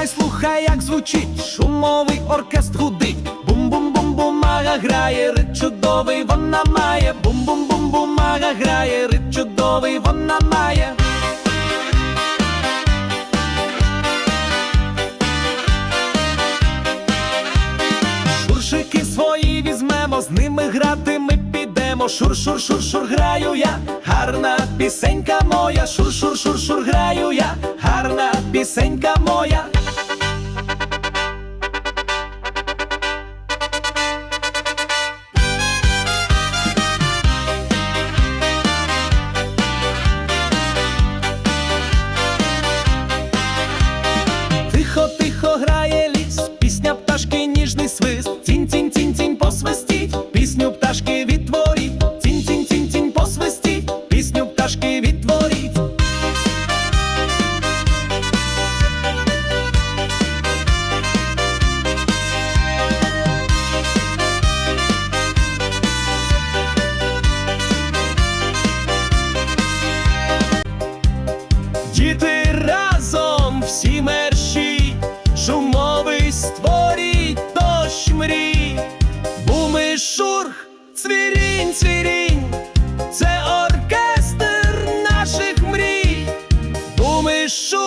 слухай, слухай, як звучить, шумовий оркестр гудить. Бум-бум-бум-бумага грає, рит чудовий вона має. Бум-бум-бум-бумага грає, рит чудовий вона має. Шуршики свої візьмемо, з ними грати ми підемо. Шур-шур-шур-шур граю я, гарна пісенька моя. Шур-шур-шур-шур граю я, гарна пісенька моя. Тихо, тихо грає ліс, пісня пташки, ніжний свист. Цінь, цінь, цінь, цінь, шумовий створіть дощ мрій, буми шурх, цвірінь, цвірінь, це оркестр наших мрій, буми шурх.